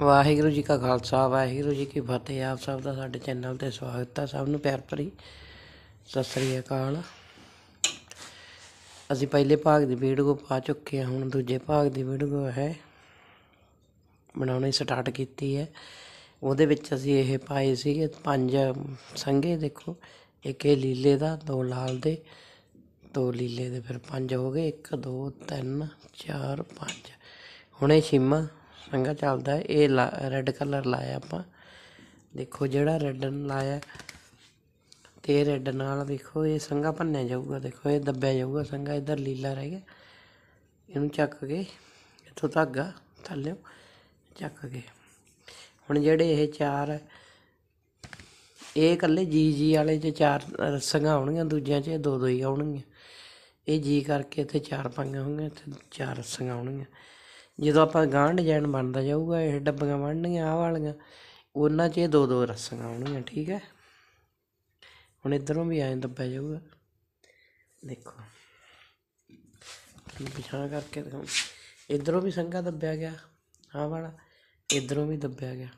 ਵਾਹਿਗੁਰੂ ਜੀ ਕਾ ਖਾਲਸਾ, ਵਾਹਿਗੁਰੂ ਜੀ ਕੀ ਫਤਿਹ। ਆਪ ਸਭ ਦਾ ਸਾਡੇ ਚੈਨਲ ਤੇ ਸਵਾਗਤ ਹੈ ਸਭ ਨੂੰ ਪਿਆਰ ਭਰੀ ਸਤਿ ਸ੍ਰੀ ਅਕਾਲ। ਅਸੀਂ ਪਹਿਲੇ ਭਾਗ ਦੀ ਵੀਡੀਓ ਪਾ ਚੁੱਕੇ ਹਾਂ, ਹੁਣ ਦੂਜੇ ਭਾਗ ਦੀ ਵੀਡੀਓ ਹੈ। ਬਣਾਉਣੀ ਸਟਾਰਟ ਕੀਤੀ ਹੈ। ਉਹਦੇ ਵਿੱਚ ਅਸੀਂ ਇਹ ਪਾਏ ਸੀਗੇ ਪੰਜ ਸੰਘੇ, ਦੇਖੋ। ਇੱਕ ਇਹ ਲੀਲੇ ਦਾ, ਦੋ ਲਾਲ ਦੇ, ਦੋ ਲੀਲੇ ਦੇ। ਫਿਰ ਪੰਜ ਹੋ ਗਏ। 1 2 3 4 5 ਹੁਣੇ ਛਿਮਾ ਸੰਗਾ ਚੱਲਦਾ ਹੈ। ਇਹ ਰੈੱਡ ਕਲਰ ਲਾਇਆ ਆਪਾਂ। ਦੇਖੋ ਜਿਹੜਾ ਰੈੱਡ ਲਾਇਆ ਤੇ ਰੈੱਡ ਨਾਲ ਦੇਖੋ, ਇਹ ਸੰਗਾ ਭੰਨਿਆ ਜਾਊਗਾ। ਦੇਖੋ, ਇਹ ਦੱਬਿਆ ਜਾਊਗਾ ਸੰਗਾ ਇਧਰ ਲੀਲਾ ਰਹਿ ਗਿਆ ਇਹਨੂੰ ਚੱਕ ਕੇ ਇੱਥੋਂ ਧਾਗਾ ਥੱਲੇ ਚੱਕ ਕੇ। ਹੁਣ ਜਿਹੜੇ ਇਹ ਚਾਰ ਇਹ ਇਕੱਲੇ ਜੀ ਜੀ ਵਾਲੇ 'ਚ ਚਾਰ ਰੱਸੀਆਂ ਆਉਣਗੀਆਂ, ਦੂਜਿਆਂ 'ਚ ਇਹ ਦੋ ਦੋ ਹੀ ਆਉਣਗੀਆਂ। ਇਹ ਜੀ ਕਰਕੇ ਇੱਥੇ ਚਾਰ ਪਾਈਆਂ ਹੋਣਗੀਆਂ, ਇੱਥੇ ਚਾਰ ਰੱਸੀਆਂ ਆਉਣਗੀਆਂ। ਜਦੋਂ ਆਪਾਂ ਗਾਂਹ ਡਿਜ਼ਾਈਨ ਬਣਦਾ ਜਾਊਗਾ, ਇਹ ਡੱਬੀਆਂ ਬਣਨਗੀਆਂ ਆਹ ਵਾਲੀਆਂ, ਉਹਨਾਂ 'ਚ ਇਹ ਦੋ ਦੋ ਰੱਸੀਆਂ ਆਉਣਗੀਆਂ ਠੀਕ ਹੈ? ਹੁਣ ਇਧਰੋਂ ਵੀ ਐਂ ਦੱਬਿਆ ਜਾਊਗਾ। ਦੇਖੋ। ਤੁਹਾਨੂੰ ਪਿਛਾਂ ਕਰਕੇ ਦਿਖਾਉਂ। ਇਧਰੋਂ ਵੀ ਸੰਗਾ ਦੱਬਿਆ ਗਿਆ, ਆਹ ਵਾਲਾ, ਇਧਰੋਂ ਵੀ ਦੱਬਿਆ ਗਿਆ।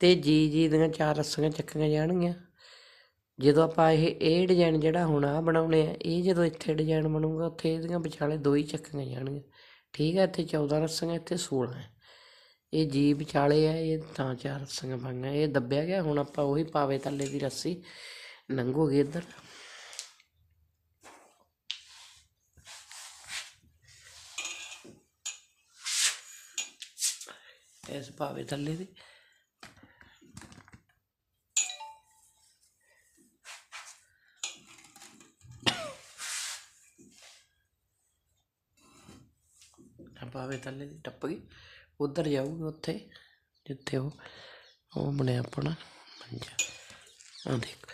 ਤੇ ਜੀ ਜੀ ਦੀਆਂ ਚਾਰ ਰੱਸੀਆਂ ਚੱਕੀਆਂ ਜਾਣਗੀਆਂ। ਜਦੋਂ ਆਪਾਂ ਇਹ ਇਹ ਡਿਜ਼ਾਈਨ ਜਿਹੜਾ ਹੁਣ ਆ ਬਣਾਉਣੇ ਆ, ਇਹ ਜਦੋਂ ਇੱਥੇ ਡਿਜ਼ਾਈਨ ਬਣੂਗਾ, ਉੱਥੇ ਇਹਦੀਆਂ ਵਿਚਾਲੇ ਦੋ ਹੀ ਚੱਕੀਆਂ ਜਾਣਗੀਆਂ। ਠੀਕ ਹੈ, ਇੱਥੇ 14 ਰੱਸੀਆਂ, ਇੱਥੇ 16 ਹੈ। ਇਹ ਜੀ ਵਿਚਾਲੇ ਹੈ, ਇਹ ਤਾਂ ਚਾਰ ਰੱਸੀਆਂ ਪਾਈਆਂ ਇਹ ਦੱਬਿਆ ਗਿਆ, ਹੁਣ ਆਪਾਂ ਉਹੀ ਪਾਵੇ ਥੱਲੇ ਦੀ ਰੱਸੀ ਲੰਘੋਗੇ ਇੱਧਰ। ਇਸ ਪਾਵੇ ਥੱਲੇ ਦੀ। ਪਾਵੇ ਥੱਲੇ ਦੀ ਟੱਪ ਗਈ। ਉਧਰ ਜਾਊਗੀ ਉੱਥੇ, ਜਿੱਥੇ ਉਹ ਉਹ ਬਣਿਆ ਆਪਣਾ ਮੰਜਾ। ਆ ਦੇਖ।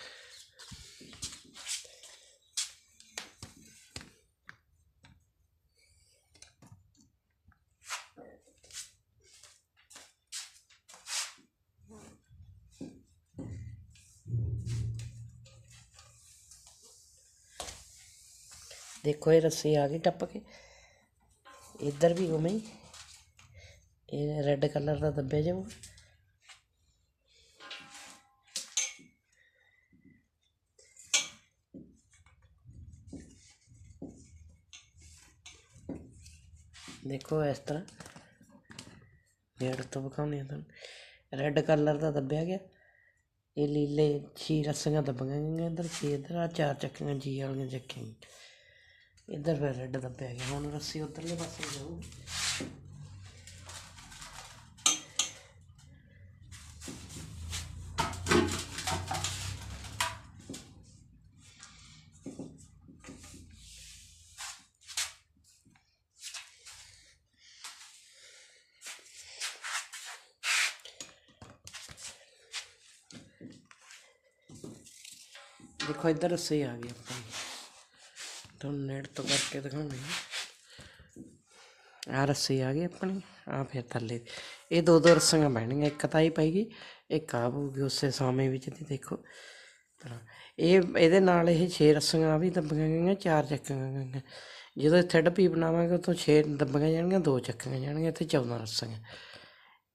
ਦੇਖੋ ਇਹ ਰੱਸੀ ਆ ਗਈ ਟੱਪ ਕੇ। ਇੱਧਰ ਵੀ ਉਵੇਂ ਹੀ। ਇਹ ਰੈੱਡ ਕਲਰ ਦਾ ਦੱਬਿਆ ਜਾਊ ਦੇਖੋ ਇਸ ਤਰ੍ਹਾਂ। ਨੇੜ ਤੋਂ ਵਿਖਾਉਂਦੇ ਆ ਤੁਹਾਨੂੰ। ਰੈੱਡ ਕਲਰ ਦਾ ਦੱਬਿਆ ਗਿਆ। ਇਹ ਲੀਲੇ ਛੀ ਰੱਸੀਆਂ ਦੱਬੀਆਂ ਗਈਆਂ ਇੱਧਰ। ਛੇ ਇੱਧਰ। ਆ ਚਾਰ ਚੱਕੀਆਂ ਜੀ ਵਾਲੀਆਂ ਚੱਕੀਆਂ ਇੱਧਰ ਫਿਰ ਰੈੱਡ ਦੱਬਿਆ ਗਿਆ। ਹੁਣ ਰੱਸੀ ਉਧਰਲੇ ਪਾਸੇ ਜਾਊ। ਦੇਖੋ ਇੱਧਰ ਰੱਸੀ ਆ ਗਈ ਆਪਾਂ। ਤੁਹਾਨੂੰ ਨੇੜ ਤੋਂ ਕਰਕੇ ਦਿਖਾਉਣੀ ਆ ਰੱਸੀ ਆ ਗਈ ਆਪਣੀ ਆ ਫਿਰ ਥੱਲੇ। ਇਹ ਦੋ ਦੋ ਰੱਸੀਆਂ ਬਹਿਣਗੀਆਂ, ਇੱਕ ਤਾਂ ਹੀ ਪਏਗੀ ਇੱਕ ਆ ਪਊਗੀ ਉਸੇ ਸਾਵੇਂ ਵਿੱਚ ਦੀ, ਦੇਖੋ। ਇਹ, ਇਹਦੇ ਨਾਲ ਇਹ 6 ਰੱਸੀਆਂ ਵੀ ਦੱਬੀਆਂ ਗਈਆਂ, ਚਾਰ ਚੱਕੀਆਂ ਗਈਆਂ। ਜਦੋਂ ਇੱਥੇ ਡੱਬੀ ਬਣਾਵਾਂਗੇ, ਉਤੋਂ 6 ਦੱਬੀਆਂ ਜਾਣਗੀਆਂ, ਦੋ ਚੱਕੀਆਂ ਜਾਣਗੀਆਂ, ਇੱਥੇ 14 ਰੱਸੀਆਂ।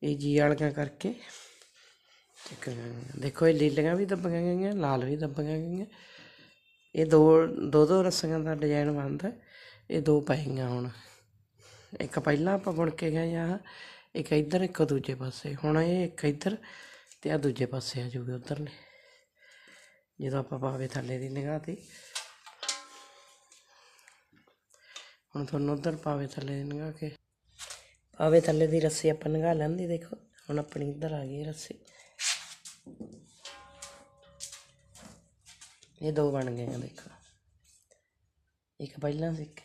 ਇਹ ਜੀ ਵਾਲੀਆਂ ਕਰਕੇ ਚੱਕੀਆਂ ਗਈਆਂ। ਦੇਖੋ, ਇਹ ਲੀਲੀਆਂ ਵੀ ਦੱਬੀਆਂ ਗਈਆਂ, ਲਾਲ ਵੀ ਦੱਬੀਆਂ ਗਈਆਂ। ਇਹ ਦੋ ਦੋ ਦੋ ਰੱਸੀਆਂ ਦਾ ਡਿਜ਼ਾਈਨ ਬਣਦਾ। ਇਹ ਦੋ ਪਾਈਆਂ ਹੁਣ। ਇੱਕ ਪਹਿਲਾਂ ਆਪਾਂ ਬੁਣ ਕੇ ਗਏ ਆ, ਇੱਕ ਇੱਧਰ, ਇੱਕ ਦੂਜੇ ਪਾਸੇ। ਹੁਣ ਇਹ ਇੱਕ ਇੱਧਰ ਤੇ ਆ ਦੂਜੇ ਪਾਸੇ ਆ ਜੂਗੇ ਉਧਰਲੇ। ਜਦੋਂ ਆਪਾਂ ਪਾਵੇ ਥੱਲੇ ਦੀ ਨਿਗਾਹ ਤੇ। ਹੁਣ ਤੁਹਾਨੂੰ ਉਧਰ ਪਾਵੇ ਥੱਲੇ ਦੀ ਨਿਗਾਹ ਕੇ। ਪਾਵੇ ਥੱਲੇ ਦੀ ਰੱਸੀ ਆਪਾਂ ਨਿਗਾਹ ਲੈਂਦੀ ਦੇਖੋ। ਹੁਣ ਆਪਣੀ ਇੱਧਰ ਆ ਗਈ ਰੱਸੀ। ਇਹ ਦੋ ਬਣ ਗਏ ਆ ਦੇਖੋ। ਇੱਕ ਪਹਿਲਾਂ ਸੀ, ਇੱਕ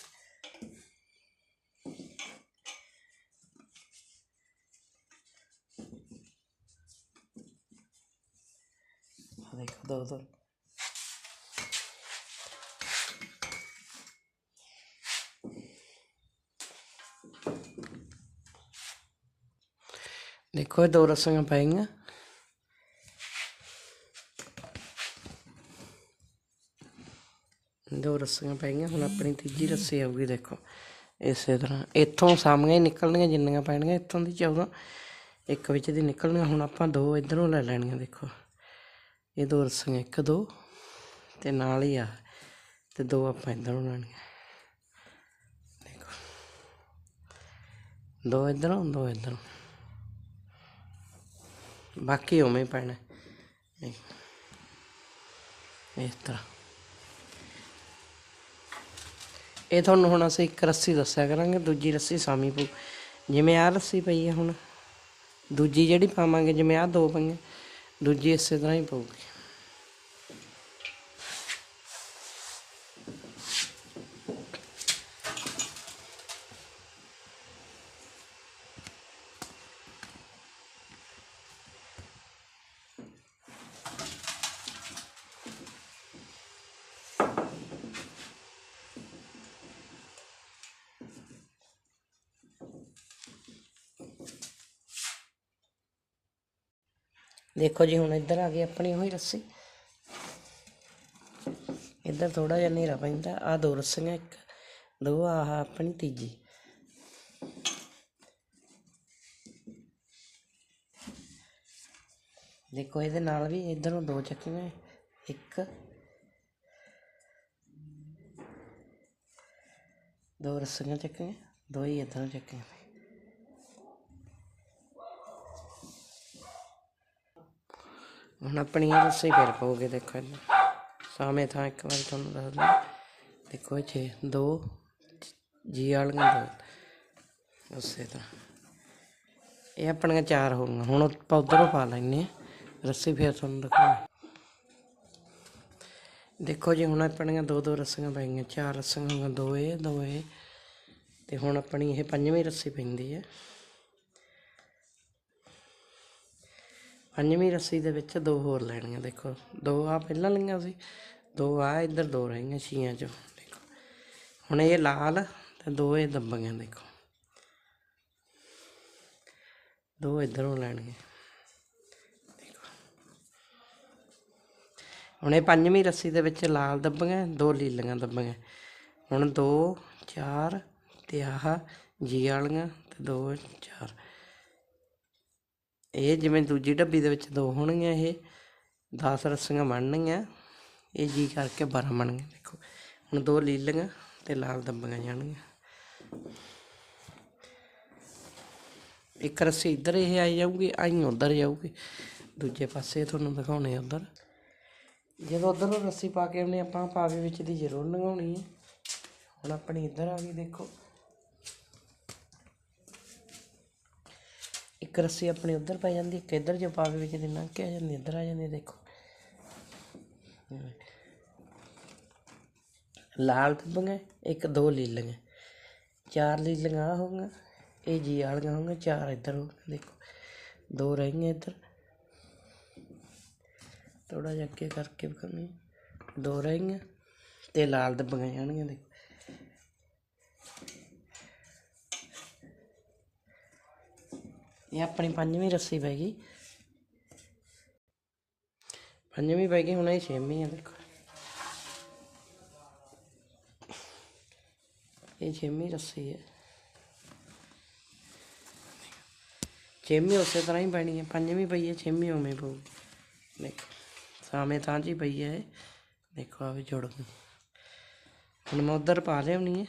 ਆਹ ਦੇਖੋ ਦੋ ਦੋ। ਦੇਖੋ ਇਹ ਦੋ ਰਸੀਆਂ ਰੱਸੀਆਂ ਪੈ ਗਈਆਂ ਹੁਣ ਆਪਣੀ ਤੀਜੀ ਰੱਸੀ ਆਊਗੀ ਦੇਖੋ। ਇਸੇ ਤਰ੍ਹਾਂ, ਇੱਥੋਂ ਸਾਹਮਣੇ ਨਿਕਲਣੀਆਂ ਜਿੰਨੀਆਂ ਪੈਣਗੀਆਂ, ਇੱਥੋਂ ਦੀ 14 ਇੱਕ ਵਿੱਚ ਦੀ ਨਿਕਲਣੀਆਂ, ਹੁਣ ਆਪਾਂ ਦੋ ਇਧਰੋਂ ਲੈ ਲੈਣੀਆਂ ਦੇਖੋ। ਇਹ ਦੋ ਰੱਸੀਆਂ, ਇੱਕ ਦੋ, ਤੇ ਨਾਲ ਹੀ ਆ, ਤੇ ਦੋ ਆਪਾਂ ਇਧਰੋਂ ਲੈਣੀਆਂ। ਦੇਖੋ। ਦੋ ਇਧਰੋਂ ਦੋ ਇਧਰੋਂ। ਬਾਕੀ ਉਵੇਂ ਪੈਣਾ। ਇਸ ਤਰ੍ਹਾਂ। ਇਹ ਤੁਹਾਨੂੰ ਹੁਣ ਅਸੀਂ ਇੱਕ ਰੱਸੀ ਦੱਸਿਆ ਕਰਾਂਗੇ, ਦੂਜੀ ਰੱਸੀ ਸਾਮੀ ਪਊ। ਜਿਵੇਂ ਆਹ ਰੱਸੀ ਪਈ ਹੈ ਹੁਣ, ਦੂਜੀ ਜਿਹੜੀ ਪਾਵਾਂਗੇ, ਜਿਵੇਂ ਆਹ ਦੋ ਪਈਆਂ, ਦੂਜੀ ਇਸੇ ਤਰ੍ਹਾਂ ਹੀ ਪਊਗੀ। ਦੇਖੋ ਜੀ, ਹੁਣ ਇੱਧਰ ਆ ਗਈ ਆਪਣੀ ਉਹੀ ਰੱਸੀ। ਇੱਧਰ ਥੋੜਾ ਜਿਹਾ ਹਨੇਰਾ ਪੈਂਦਾ। ਆ ਦੋ ਰੱਸੀਆਂ, ਇੱਕ, ਦੋ, ਆਹ ਆਪਣੀ ਤੀਜੀ। ਦੇਖੋ, ਇਹਦੇ ਨਾਲ ਵੀ ਇਧਰੋਂ ਦੋ ਚੱਕੀਆਂ, ਇੱਕ, ਦੋ ਰੱਸੀਆਂ ਚੱਕੀਆਂ, ਦੋ ਹੀ ਇਧਰੋਂ ਚੱਕੀਆਂ ਹੁਣ ਆਪਣੀ ਇਹ ਰੱਸੀ ਫਿਰ ਪਾਓਗੇ ਦੇਖੋ ਇੱਧਰ। ਸਾਹਮਣੇ ਥਾਂ ਇੱਕ ਵਾਰ ਤੁਹਾਨੂੰ ਦੱਸ ਦਿਆਂ ਦੇਖੋ ਇਹ 6 ਦੋ ਜੀ ਵਾਲੀਆਂ ਦੋ। ਉਸੇ ਤਰ੍ਹਾਂ। ਇਹ ਆਪਣੀਆਂ ਚਾਰ ਹੋ ਗਈਆਂ। ਹੁਣ ਆਪਾਂ ਉੱਧਰੋਂ ਪਾ ਲੈਣੇ ਆ ਰੱਸੀ ਫਿਰ ਤੁਹਾਨੂੰ ਦਿਖਾਉਂ ਦੇਖੋ ਜੀ, ਹੁਣ ਆਪਣੀਆਂ ਦੋ ਦੋ ਰੱਸੀਆਂ ਪੈ ਗਈਆਂ ਚਾਰ ਰੱਸੀਆਂ ਹੋ ਗਈਆਂ ਦੋ ਇਹ ਦੋ ਇਹ। ਤੇ ਹੁਣ ਆਪਣੀ ਇਹ ਪੰਜਵੀਂ ਰੱਸੀ ਪੈਂਦੀ ਹੈ। ਪੰਜਵੀਂ ਰੱਸੀ ਦੇ ਵਿੱਚ ਦੋ ਹੋਰ ਲੈਣੀਆਂ, ਦੇਖੋ। ਦੋ ਆ ਪਹਿਲਾਂ ਲਈਆਂ ਸੀ, ਦੋ ਆ ਇੱਧਰ, ਦੋ ਰਹੀਆਂ ਛੀਆਂ ਚੋਂ। ਦੇਖੋ। ਹੁਣ ਇਹ ਲਾਲ ਤੇ ਦੋ ਇਹ ਦੱਬੀਆਂ, ਦੇਖੋ। ਦੋ ਇੱਧਰੋਂ ਲੈਣਗੇ ਦੇਖੋ। ਹੁਣ ਇਹ ਪੰਜਵੀਂ ਰੱਸੀ ਦੇ ਵਿੱਚ ਲਾਲ ਦੱਬੀਆਂ, ਦੋ ਲੀਲੀਆਂ ਦੱਬੀਆਂ। ਹੁਣ ਦੋ, ਚਾਰ ਤੇ ਆਹ ਜੀ ਵਾਲੀਆਂ ਤੇ ਦੋ, ਚਾਰ। ਇਹ ਜਿਵੇਂ ਦੂਜੀ ਡੱਬੀ ਦੇ ਵਿੱਚ ਦੋ ਹੋਣਗੀਆਂ ਇਹ 10 ਰੱਸੀਆਂ ਬਣਨਗੀਆਂ, ਇਹ ਜੀ ਕਰਕੇ 12 ਬਣਨਗੀਆਂ, ਦੇਖੋ। ਹੁਣ ਦੋ ਲੀਲੀਆਂ ਤੇ ਲਾਲ ਦੱਬੀਆਂ ਜਾਣਗੀਆਂ। ਇੱਕ ਰੱਸੀ ਇੱਧਰ ਇਹ ਆਈ ਜਾਊਗੀ, ਆਈ ਉੱਧਰ ਜਾਊਗੀ। ਦੂਜੇ ਪਾਸੇ ਤੁਹਾਨੂੰ ਦਿਖਾਉਣੇ ਆ ਉੱਧਰ। ਜਦੋਂ ਉੱਧਰੋਂ ਰੱਸੀ ਪਾ ਕੇ ਉਹਨੇ ਆਪਾਂ ਪਾ ਕੇ ਵਿੱਚ ਦੀ ਜ਼ਰੂਰ ਲੰਘਾਉਣੀ ਹੈ ਹੁਣ ਆਪਣੀ ਇੱਧਰ ਆ ਗਈ, ਦੇਖੋ। ਇੱਕ ਰੱਸੀ ਆਪਣੀ ਉੱਧਰ ਪੈ ਜਾਂਦੀ, ਇੱਕ ਇੱਧਰ ਜੋ ਪਾਵੇ ਵਿੱਚ ਦੀ ਲੰਘ ਕੇ ਆ ਜਾਂਦੀ, ਇੱਧਰ ਆ ਜਾਂਦੀ, ਦੇਖੋ। ਲਾਲ ਦੱਬੀਆਂ ਇੱਕ ਦੋ ਲੀਲੀਆਂ, ਚਾਰ ਲੀਲੀਆਂ ਆਹ ਹੋ ਗਈਆਂ ਇਹ ਜੀ ਵਾਲੀਆਂ ਹੋ ਗਈਆਂ ਚਾਰ ਇੱਧਰ ਹੋ ਗਈਆਂ, ਦੇਖੋ। ਦੋ ਰਹਿ ਗਈਆਂ ਇੱਧਰ। ਥੋੜਾ ਜਿਹਾ ਅੱਗੇ ਕਰਕੇ ਵਿਖਾਉਣੀ ਦੋ ਰਹਿ ਗਈਆਂ ਤੇ ਲਾਲ ਦੱਬੀਆਂ ਜਾਣਗੀਆਂ, ਦੇਖੋ। ਇਹ ਆਪਣੀ ਪੰਜਵੀਂ ਰੱਸੀ ਪੈ ਗਈ। ਪੰਜਵੀਂ ਪੈ ਗਈ, ਹੁਣ ਇਹ ਛੇਵੀਂ ਆ, ਦੇਖੋ। ਇਹ ਛੇਵੀਂ ਰੱਸੀ ਹੈ। ਛੇਵੀਂ ਉਸੇ ਤਰ੍ਹਾਂ ਹੀ ਪੈਣੀ ਹੈ। ਪੰਜਵੀਂ ਪਈ ਹੈ, ਛੇਵੀਂ ਉਵੇਂ ਪਊਗੀ। ਦੇਖੋ, ਸਾਵੇਂ ਤਾਂ ਜੀ ਪਈ ਹੈ ਦੇਖੋ ਆ ਵੀ ਜੁੜ ਗਈ। ਹੁਣ ਮੈਂ ਉਧਰ ਪਾ ਲਿਆਉਣੀ ਹੈ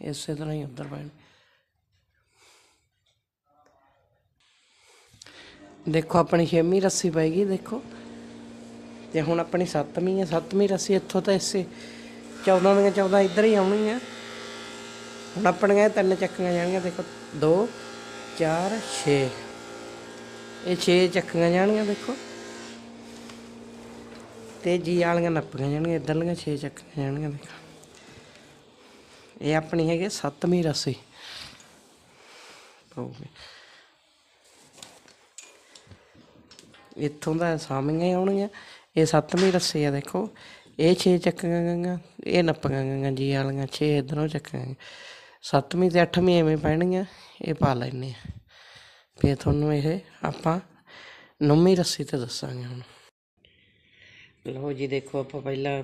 ਇਸੇ ਤਰ੍ਹਾਂ ਹੀ ਉਧਰ ਪੈਣੀ। ਦੇਖੋ, ਆਪਣੀ ਛੇਵੀਂ ਰੱਸੀ ਪਏਗੀ ਦੇਖੋ। ਤੇ ਹੁਣ ਆਪਣੀ ਸੱਤਵੀਂ ਹੈ ਸੱਤਵੀਂ ਰੱਸੀ ਇੱਥੋਂ ਤਾਂ ਇਸੇ 14 ਦੀਆਂ 14 ਇੱਧਰ ਹੀ ਆਉਣੀ ਆਉਣਗੀਆਂ ਹੁਣ ਆਪਣੀਆਂ ਤਿੰਨ ਚੱਕੀਆਂ ਜਾਣਗੀਆਂ, ਦੇਖੋ। 2 4 6 ਇਹ 6 ਚੱਕੀਆਂ ਜਾਣਗੀਆਂ, ਦੇਖੋ। ਤੇ ਜੀ ਵਾਲੀਆਂ ਨੱਪੀਆਂ ਜਾਣਗੀਆਂ, ਇੱਧਰਲੀਆਂ 6 ਚੱਕੀਆਂ ਜਾਣਗੀਆਂ, ਦੇਖੋ। ਇਹ ਆਪਣੀ ਹੈਗੀ ਸੱਤਵੀਂ ਰੱਸੀ। ਪਊਗੀ ਇੱਥੋਂ ਦਾ ਸਾਮੀਆਂ ਹੀ ਆਉਣਗੀਆਂ। ਇਹ ਸੱਤਵੀਂ ਰੱਸੀ ਆ ਦੇਖੋ। ਇਹ 6 ਚੱਕੀਆਂ ਗਈਆਂ, ਇਹ ਨੱਪੀਆਂ ਗਈਆਂ, ਜੀ ਵਾਲੀਆਂ 6 ਇਧਰੋਂ ਚੱਕੀਆਂ ਗਈਆਂ। ਸੱਤਵੀਂ ਤੇ ਅੱਠਵੀਂ ਐਵੇਂ ਪੈਣਗੀਆਂ, ਇਹ ਪਾ ਲੈਣੇ ਆ। ਫਿਰ ਤੁਹਾਨੂੰ ਇਹ ਆਪਾਂ ਨੌਵੀਂ ਰੱਸੀ ਤੇ ਦੱਸਾਂਗੇ ਹੁਣ। ਲਓ ਜੀ, ਦੇਖੋ ਆਪਾਂ ਪਹਿਲਾਂ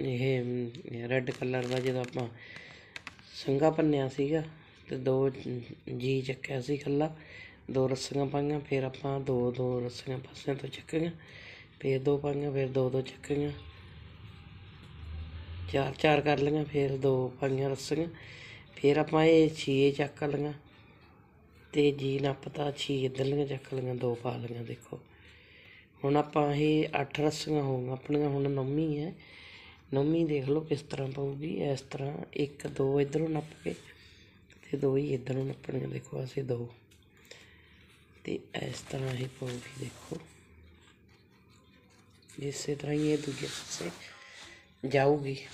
ਇਹ ਰੈੱਡ ਕਲਰ ਦਾ ਜਦੋਂ ਆਪਾਂ ਸੰਗਾ ਭੰਨਿਆ ਸੀਗਾ ਤੇ ਦੋ ਜੀ ਚੱਕਿਆ ਸੀ ਇਕੱਲਾ। ਦੋ ਰੱਸੀਆਂ ਪਾਈਆਂ, ਫਿਰ ਆਪਾਂ ਦੋ ਦੋ ਰੱਸੀਆਂ ਪਾਸਿਆਂ ਤੋਂ ਚੱਕੀਆਂ ਫਿਰ ਦੋ ਪਾਈਆਂ, ਫਿਰ ਦੋ ਦੋ ਚੱਕੀਆਂ ਚਾਰ ਚਾਰ ਕਰ ਲਈਆਂ, ਫਿਰ ਦੋ ਪਾਈਆਂ ਰੱਸੀਆਂ। ਫਿਰ ਆਪਾਂ ਇਹ ਛੇ ਚੱਕ ਲਈਆਂ ਤੇ ਜੀ ਨੱਪਤਾ ਛੇ ਇੱਧਰਲੀਆਂ ਚੱਕ ਲਈਆਂ, ਦੋ ਪਾ ਲਈਆਂ, ਦੇਖੋ। ਹੁਣ ਆਪਾਂ ਇਹ ਅੱਠ ਰੱਸੀਆਂ ਹੋਊਗਾ ਆਪਣੀਆਂ, ਹੁਣ ਨੌਵੀਂ ਹੈ। ਨੌਵੀਂ ਦੇਖ ਲਓ ਕਿਸ ਤਰ੍ਹਾਂ ਪਊਗੀ। ਇਸ ਤਰ੍ਹਾਂ ਇੱਕ, ਦੋ ਇਧਰੋਂ ਨੱਪ ਕੇ ਤੇ ਦੋ ਹੀ ਇਧਰੋਂ ਨੱਪਣੀਆਂ, ਦੇਖੋ ਅਸੀਂ ਦੋ। ਤੇ ਇਸ ਤਰ੍ਹਾਂ ਇਹ ਪਊਗੀ ਦੇਖੋ। ਇਸੇ ਤਰ੍ਹਾਂ ਹੀ ਇਹ ਦੂਜੇ ਪਾਸੇ ਜਾਊਗੀ।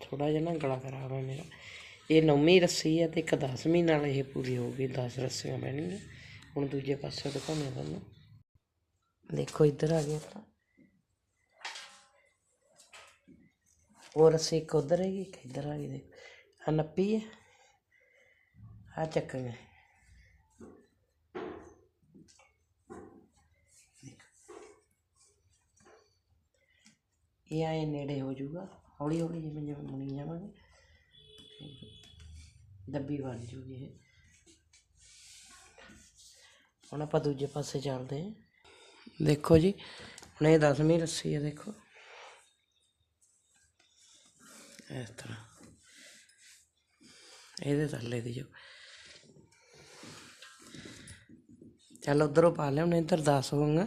ਥੋੜਾ ਜਿਹਾ ਨਾ ਗਲਾ ਖਰਾਬ ਹੈ ਮੇਰਾ। ਇਹ ਨੌਵੀਂ ਰੱਸੀ ਹੈ ਤੇ ਇੱਕ 10ਵੀਂ ਨਾਲ ਇਹ ਪੂਰੀ ਹੋਊਗੀ 10 ਰੱਸੀਆਂ ਪੈਣਗੀਆਂ। ਹੁਣ ਦੂਜੇ ਪਾਸੇ ਦਿਖਾਉਂਦੇ ਤੁਹਾਨੂੰ। ਦੇਖੋ ਇੱਧਰ ਆ ਗਿਆ ਤਾਂ। ਉਹ ਰੱਸੀ ਇੱਕ ਉਧਰ ਹੈਗੀ, ਇੱਕ ਇੱਧਰ ਆ ਗਈ। ਦੇਖੋ। ਆ ਨੱਪੀ ਹੈ। ਆ ਚੱਕਾਂਗੇ ਇਹ ਆਏ ਨੇੜੇ ਹੋ ਜਾਊਗਾ। ਹੌਲੀ ਹੌਲੀ ਜਿਵੇਂ ਜਿਵੇਂ ਮੁਣੀ ਜਾਵਾਂਗੇ, ਦੱਬੀ ਬਣ ਜੂਗੀ ਇਹ। ਹੁਣ ਆਪਾਂ ਦੂਜੇ ਪਾਸੇ ਚੱਲਦੇ ਹਾਂ। ਦੇਖੋ ਜੀ, ਹੁਣ ਇਹ 10ਵੀਂ ਰੱਸੀ ਹੈ, ਦੇਖੋ। ਇਸ ਤਰ੍ਹਾਂ। ਇਹਦੇ ਥੱਲੇ ਦੀ ਜੋ ਚੱਲ ਉਧਰੋਂ ਪਾ ਲਿਆ, ਹੁਣ ਇੱਧਰ 10 ਹੋਊਗਾ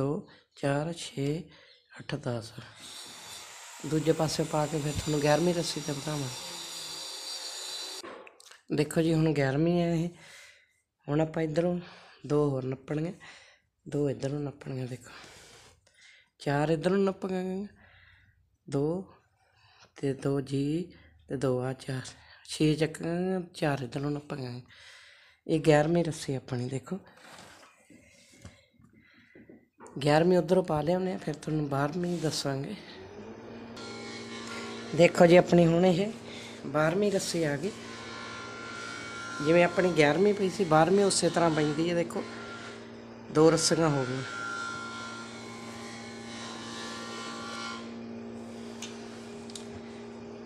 2 4 6 8 10 ਦੂਜੇ ਪਾਸੇ ਪਾ ਕੇ ਫਿਰ ਤੁਹਾਨੂੰ 11ਵੀਂ ਰੱਸੀ ਤੇ ਬਤਾਵਾਂ ਦੇਖੋ ਜੀ, ਹੁਣ 11ਵੀਂ ਹੈ ਇਹ। ਹੁਣ ਆਪਾਂ ਇਧਰੋਂ ਦੋ ਹੋਰ ਨੱਪਣਗੇ ਦੋ ਇਧਰੋਂ ਨੱਪਣਗੇ ਦੇਖੋ। ਚਾਰ ਇਧਰੋਂ ਨੱਪਾਂਗੇ ਦੋ ਤੇ ਦੋ ਜੀ ਤੇ ਦੋ ਆ ਚਾਰ। ਛੇ ਚੱਕਾਂਗੇ ਚਾਰ ਇਧਰੋਂ ਨੱਪਾਂਗੇ ਇਹ 11ਵੀਂ ਰੱਸੀ ਆਪਣੀ ਦੇਖੋ। 11ਵੀਂ ਉਧਰੋਂ ਪਾ ਲਿਆਉਂਦੇ ਆ ਫਿਰ ਤੁਹਾਨੂੰ 12ਵੀਂ ਦੱਸਾਂਗੇ। ਦੇਖੋ ਜੀ ਆਪਣੀ ਹੁਣ ਇਹ 12ਵੀਂ ਰੱਸੀ ਆ ਗਈ। ਜਿਵੇਂ ਆਪਣੀ 11ਵੀਂ ਪਈ ਸੀ 12ਵੀਂ ਉਸੇ ਤਰ੍ਹਾਂ ਪੈਂਦੀ ਹੈ, ਦੇਖੋ। ਦੋ ਰੱਸੀਆਂ ਹੋ ਗਈਆਂ।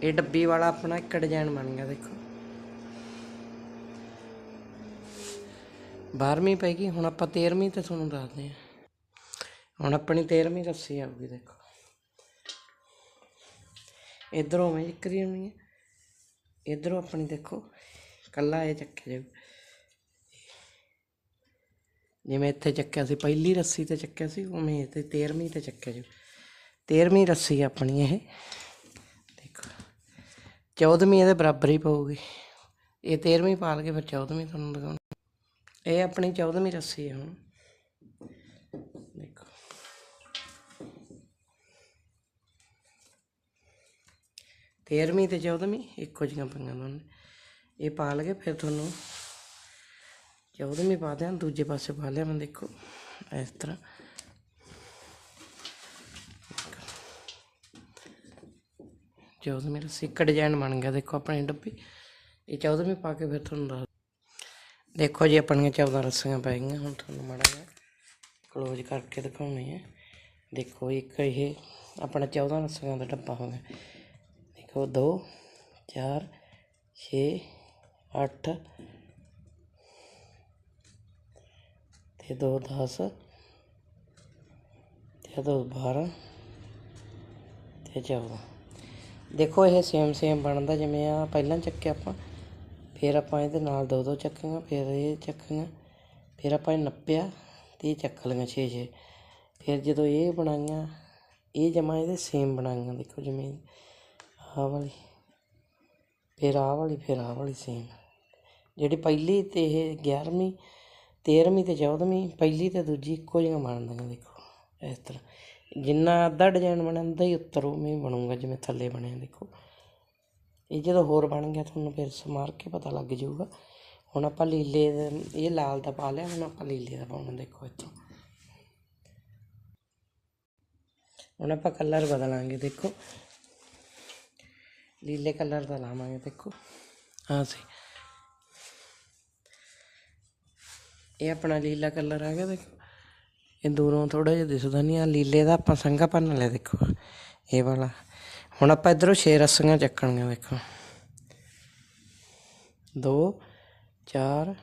ਇਹ ਡੱਬੀ ਵਾਲਾ ਆਪਣਾ ਇੱਕ ਡਿਜ਼ਾਈਨ ਬਣ ਗਿਆ, ਦੇਖੋ। 12ਵੀਂ ਪੈ ਗਈ, ਹੁਣ ਆਪਾਂ 13ਵੀਂ ਤੇ ਤੁਹਾਨੂੰ ਦੱਸਦੇ ਹਾਂ। ਹੁਣ ਆਪਣੀ 13ਵੀਂ ਰੱਸੀ ਆਊਗੀ, ਦੇਖੋ। ਇਧਰੋਂ ਮੈਂ ਇੱਕ ਰਹੀ ਹੈ ਇਧਰੋਂ ਆਪਣੀ ਦੇਖੋ ਕੱਲਾ ਇਹ ਚੱਕਿਆ ਜਾਊ। ਜਿਵੇਂ ਇੱਥੇ ਚੱਕਿਆ ਸੀ, ਪਹਿਲੀ ਰੱਸੀ ਤੇ ਚੱਕਿਆ ਸੀ, ਉਵੇਂ ਇਹ ਤੇ 13ਵੀਂ ਤੇ ਚੱਕਿਆ ਜਾਊ। 13ਵੀਂ ਰੱਸੀ ਆਪਣੀ ਇਹ। ਦੇਖੋ 14ਵੀਂ ਇਹਦੇ ਬਰਾਬਰ ਹੀ ਪਊਗੀ। ਇਹ 13ਵੀਂ ਪਾਲ ਕੇ ਫਿਰ 14ਵੀਂ ਤੁਹਾਨੂੰ ਦਿਖਾਉਣਾ। ਇਹ ਆਪਣੀ 14ਵੀਂ ਰੱਸੀ ਹੈ ਹੁਣ। ਦੇਖੋ। ਤੇਰਵੀਂ ਤੇ 14ਵੀਂ ਇੱਕੋ ਜਿਹੀਆਂ ਪਈਆਂ ਦੋਨੇ ਇਹ ਪਾ ਲਗੇ ਫਿਰ ਤੁਹਾਨੂੰ। 14ਵੀਂ ਪਾ ਦਿਆਂ, ਦੂਜੇ ਪਾਸੇ ਪਾ ਲਿਆ ਮੈਂ, ਦੇਖੋ। ਇਸ ਤਰ੍ਹਾਂ। ਚੌਦਵੀਂ ਰੱਸੀ, ਇੱਕ ਡਿਜ਼ਾਈਨ ਬਣ ਗਿਆ, ਦੇਖੋ, ਆਪਣੀ ਡੱਬੀ। ਇਹ 14ਵੀਂ ਪਾ ਕੇ ਫਿਰ ਤੁਹਾਨੂੰ ਦੱਸ ਦੇਖੋ ਜੀ ਆਪਣੀਆਂ 14 ਰੱਸੀਆਂ ਪੈ ਗਈਆਂ, ਹੁਣ ਤੁਹਾਨੂੰ ਮਾੜਾ ਜਿਹਾ ਕਲੋਜ਼ ਕਰਕੇ ਦਿਖਾਉਣੀ ਹੈ। ਦੇਖੋ ਇੱਕ ਇਹ ਆਪਣਾ 14 ਰੱਸੀਆਂ ਦਾ ਡੱਬਾ ਹੋ ਗਿਆ। ਦੇਖੋ 2 4 6 8 ਤੇ ਦੋ 10 ਤੇ ਦੋ 12 ਤੇ 14 ਦੇਖੋ, ਇਹ ਸੇਮ ਸੇਮ ਬਣਦਾ ਜਿਵੇਂ ਆ ਪਹਿਲਾਂ ਚੱਕਿਆ ਆਪਾਂ। ਫਿਰ ਆਪਾਂ ਇਹਦੇ ਨਾਲ ਦੋ ਦੋ ਚੱਕਾਂਗੇ ਫਿਰ ਇਹ ਚੱਕਾਂਗੇ ਫਿਰ ਆਪਾਂ ਇਹ ਨੱਪਿਆ ਅਤੇ ਇਹ ਚੱਕ ਲਈਆਂ ਛੇ ਛੇ। ਫਿਰ ਜਦੋਂ ਇਹ ਬਣਾਈਆਂ, ਇਹ ਜਮਾ ਇਹਦੇ ਸੇਮ ਬਣਾਈਆਂ, ਦੇਖੋ ਜਿਵੇਂ ਆਹ ਵਾਲੀ। ਫਿਰ ਆਹ ਵਾਲੀ, ਫਿਰ ਆਹ ਵਾਲੀ ਸੇਮ ਜਿਹੜੀ ਪਹਿਲੀ ਤੇ ਇਹ 11ਵੀਂ 13ਵੀਂ ਤੇ 14ਵੀਂ ਪਹਿਲੀ ਤੇ ਦੂਜੀ ਇੱਕੋ ਜਿਹੀਆਂ ਬਣਦੀਆਂ, ਦੇਖੋ। ਇਸ ਤਰ੍ਹਾਂ। ਜਿੰਨਾ ਅੱਧਾ ਡਿਜ਼ਾਈਨ ਬਣਦਾ ਹੀ ਉੱਤਰ ਉਵੇਂ ਬਣੂਗਾ, ਜਿਵੇਂ ਥੱਲੇ ਬਣਿਆ, ਦੇਖੋ। ਇਹ ਜਦੋਂ ਹੋਰ ਬਣ ਗਿਆ ਤੁਹਾਨੂੰ ਫਿਰ ਸਮਾਰ ਕੇ ਪਤਾ ਲੱਗ ਜਾਊਗਾ। ਹੁਣ ਆਪਾਂ ਲੀਲੇ ਦਾ- ਇਹ ਲਾਲ ਦਾ ਪਾ ਲਿਆ, ਹੁਣ ਆਪਾਂ ਲੀਲੇ ਦਾ ਪਾਉਣਾ ਦੇਖੋ ਇੱਥੋਂ। ਹੁਣ ਆਪਾਂ ਕਲਰ ਬਦਲਾਂਗੇ ਦੇਖੋ। ਲੀਲੇ ਕਲਰ ਦਾ ਲਾਵਾਂਗੇ ਦੇਖੋ। ਹਾਂ ਸੀ ਇਹ ਆਪਣਾ ਲੀਲਾ ਕਲਰ ਆ ਗਿਆ ਦੇਖੋ। ਇਹ ਦੂਰੋਂ ਥੋੜਾ ਜਿਹਾ ਦਿਸਦਾ ਨਹੀਂ ਆ ਲੀਲੇ ਦਾ ਆਪਾਂ ਸੰਘਾ ਭੰਨ ਲਿਆ ਦੇਖੋ। ਇਹ ਵਾਲਾ। ਹੁਣ ਆਪਾਂ ਇਧਰੋਂ 6 ਰੱਸੀਆਂ ਚੱਕਣੀਆਂ ਦੇਖੋ 2 4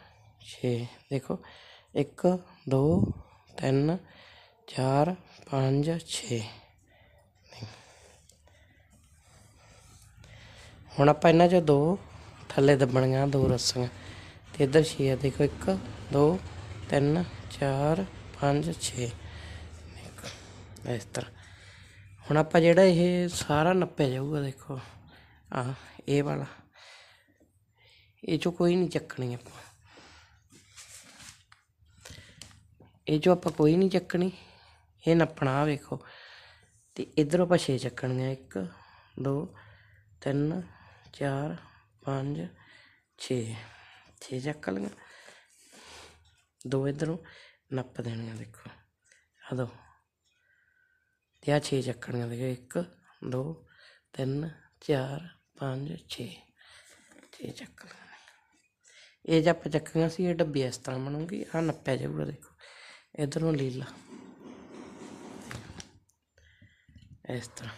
6 ਦੇਖੋ 1 2 3 4 5 6 ਹੁਣ ਆਪਾਂ ਇਹਨਾਂ ਚੋਂ ਦੋ ਥੱਲੇ ਦੱਬਣੀਆਂ, ਦੋ ਰੱਸੀਆਂ। ਤੇ ਇਧਰ 6 ਆ, ਦੇਖੋ 1 2 3 4 5 6 ਇਸ ਤਰ੍ਹਾਂ। ਹੁਣ ਆਪਾਂ ਜਿਹੜਾ ਇਹ ਸਾਰਾ ਨੱਪਿਆ ਜਾਊਗਾ ਦੇਖੋ। ਆਹ, ਇਹ ਵਾਲਾ। ਇਹ ਚੋਂ ਕੋਈ ਨਹੀਂ ਚੱਕਣੀ ਆਪਾਂ। ਇਹ ਚੋਂ ਆਪਾਂ ਕੋਈ ਨਹੀਂ ਚੱਕਣੀ। ਇਹ ਨੱਪਣਾ ਆ ਵੇਖੋ। ਤੇ ਇਧਰੋਂ ਆਪਾਂ 6 ਚੱਕਣੀਆਂ। 1 2 3 4 5 6 6 ਚੱਕ ਲਈਆਂ। ਦੋ ਇਧਰੋਂ ਨੱਪ ਦੇਣੀਆਂ ਦੇਖੋ। ਆ ਦੋ। ਤੇ ਆ 6 ਚੱਕਣੀਆਂ ਦੇਖੋ 1 2 3 4 5 6 6 ਚੱਕ ਲਈਆਂ ਇਹ ਜੇ ਆਪਾਂ ਚੱਕੀਆਂ ਸੀ, ਇਹ ਡੱਬੀ ਇਸ ਤਰ੍ਹਾਂ ਬਣੂਗੀ। ਆਹ ਨੱਪਿਆ ਜਾਊਗਾ, ਦੇਖੋ। ਇਧਰੋਂ ਲੀਲਾ। ਇਸ ਤਰ੍ਹਾਂ।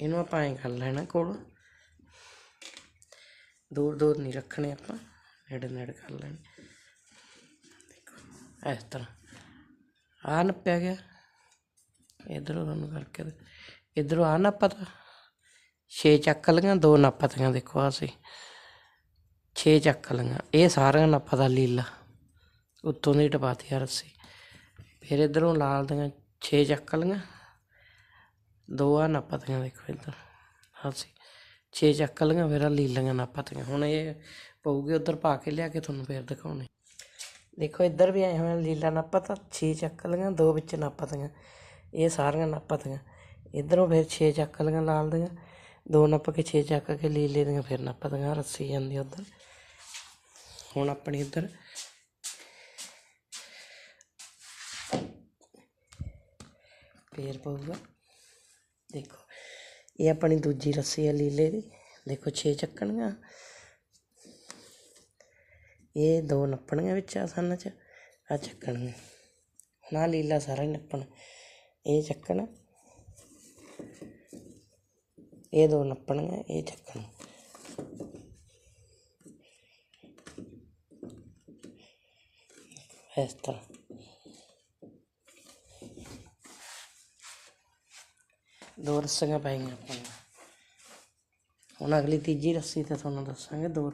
ਇਹਨੂੰ ਆਪਾਂ ਐਂ ਕਰ ਲੈਣਾ ਕੋਲ। ਦੂਰ ਦੂਰ ਨਹੀਂ ਰੱਖਣੇ ਆਪਾਂ। ਨੇੜੇ ਨੇੜੇ ਕਰ ਲੈਣੇ। ਦੇਖੋ, ਇਸ ਤਰ੍ਹਾਂ। ਆਹ ਨੱਪਿਆ ਗਿਆ। ਇਧਰੋਂ ਤੁਹਾਨੂੰ ਕਰਕੇ ਇਧਰੋਂ ਆ ਨੱਪਾ ਤਾ 6 ਚੱਕ ਲਈਆਂ, ਦੋ ਨੱਪਤੀਆਂ ਦੇਖੋ ਆ ਸੀ। 6 ਚੱਕ ਲਈਆਂ, ਇਹ ਸਾਰਿਆਂ ਨੱਪਦਾ ਲੀਲਾ, ਉੱਤੋਂ ਦੀ ਟਪਾਤੀ ਰੱਸੀ। ਫਿਰ ਇਧਰੋਂ ਲਾਲ ਦੀਆਂ 6 ਚੱਕ ਲਈਆਂ, ਦੋ ਆ ਨੱਪਤੀਆਂ ਦੇਖੋ ਇੱਧਰ ਹਾਸੀ 6 ਚੱਕ ਲਈਆਂ, ਫਿਰ ਆ ਲੀਲੀਆਂ ਨੱਪਤੀਆਂ ਹੁਣ ਇਹ ਪਊਗੀ, ਉਧਰ ਪਾ ਕੇ ਲਿਆ ਕੇ ਤੁਹਾਨੂੰ ਫੇਰ ਦਿਖਾਉਣੇ। ਦੇਖੋ ਇੱਧਰ ਵੀ ਆਏ ਹੋਏ ਲੀਲਾ ਨੱਪਤਾ 6 ਚੱਕ ਲਈਆਂ, ਦੋ ਵਿੱਚ ਨੱਪਤੀਆਂ ਇਹ ਸਾਰੀਆਂ ਨੱਪਤੀਆਂ। ਇਧਰੋਂ ਫਿਰ 6 ਚੱਕ ਲਈਆਂ ਲਾਲ ਦੀਆਂ, ਦੋ ਨੱਪ ਕੇ 6 ਚੱਕ ਕੇ ਲੀਲੇ ਦੀਆਂ ਫਿਰ ਨੱਪਤੀਆਂ, ਰੱਸੀ ਜਾਂਦੀ ਉਧਰ। ਹੁਣ ਆਪਣੀ ਇੱਧਰ। ਫੇਰ ਪਊਗਾ। ਦੇਖੋ, ਇਹ ਆਪਣੀ ਦੂਜੀ ਰੱਸੀ ਹੈ ਲੀਲੇ ਦੀ। ਦੇਖੋ 6 ਚੱਕਣੀਆਂ। ਇਹ ਦੋ ਨੱਪਣੀਆਂ ਵਿੱਚ ਆਸਨ ਚ ਆ ਚੱਕਣੀਆਂ। ਹੁਣ ਆਹ ਲੀਲਾ ਸਾਰਾ ਹੀ ਨੱਪਣਾ। ਇਹ ਚੱਕਣ। ਇਹ ਦੋ ਨੱਪਣੀਆਂ, ਇਹ ਚੱਕਣ। ਇਸ ਤਰ੍ਹਾਂ। ਦੋ ਰੱਸੀਆਂ ਪਾਈਆਂ ਆਪਾਂ ਹੁਣ ਅਗਲੀ ਤੀਜੀ ਰੱਸੀ ਤੇ ਤੁਹਾਨੂੰ ਦੱਸਾਂਗੇ। ਦੋ,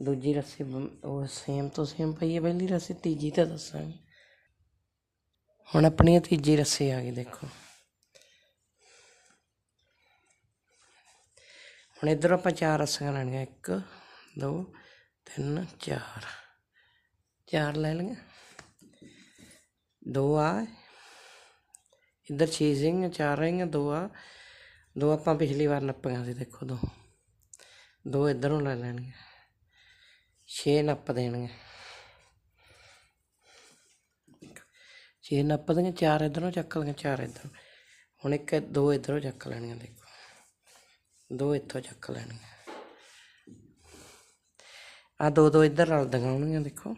ਦੂਜੀ ਰੱਸੀ ਉਹ ਸੇਮ ਤੋਂ ਸੇਮ ਪਈ ਹੈ। ਪਹਿਲੀ ਰੱਸੀ ਤੀਜੀ ਤੇ ਦੱਸਾਂਗੇ। ਹੁਣ ਆਪਣੀ ਤੀਜੀ ਰੱਸੀ ਆ ਗਈ, ਦੇਖੋ। ਹੁਣ ਇੱਧਰ ਆਪਾਂ ਚਾਰ ਰੱਸੀਆਂ ਲੈਣੀਆਂ, ਇੱਕ, ਦੋ, ਤਿੰਨ, ਚਾਰ। ਚਾਰ ਲੈ ਲਈਆਂ। ਦੋ ਆ। ਇੱਧਰ ਛੇ ਸੀਗੀਆਂ, ਚਾਰ ਰਹੀਆਂ ਦੋ ਆ। ਦੋ ਆਪਾਂ ਪਿਛਲੀ ਵਾਰ ਨੱਪੀਆਂ ਸੀ, ਦੇਖੋ ਦੋ। ਦੋ ਇੱਧਰੋਂ ਲੈ ਲੈਣਗੇ ਛੇ ਨੱਪ ਦੇਣਗੇ ਛੇ ਨੱਪ ਦੇਣਗੇ ਚਾਰ ਇੱਧਰੋਂ ਚੱਕ ਲਈਆਂ, ਚਾਰ ਇੱਧਰੋਂ। ਹੁਣ ਇੱਕ, ਦੋ ਇੱਧਰੋਂ ਚੱਕ ਲੈਣੀਆਂ, ਦੇਖੋ। ਦੋ ਇੱਥੋਂ ਚੱਕ ਲੈਣੀਆਂ। ਆ ਦੋ ਦੋ ਇੱਧਰ ਰਲਦੀਆਂ ਹੋਣਗੀਆਂ ਦੇਖੋ।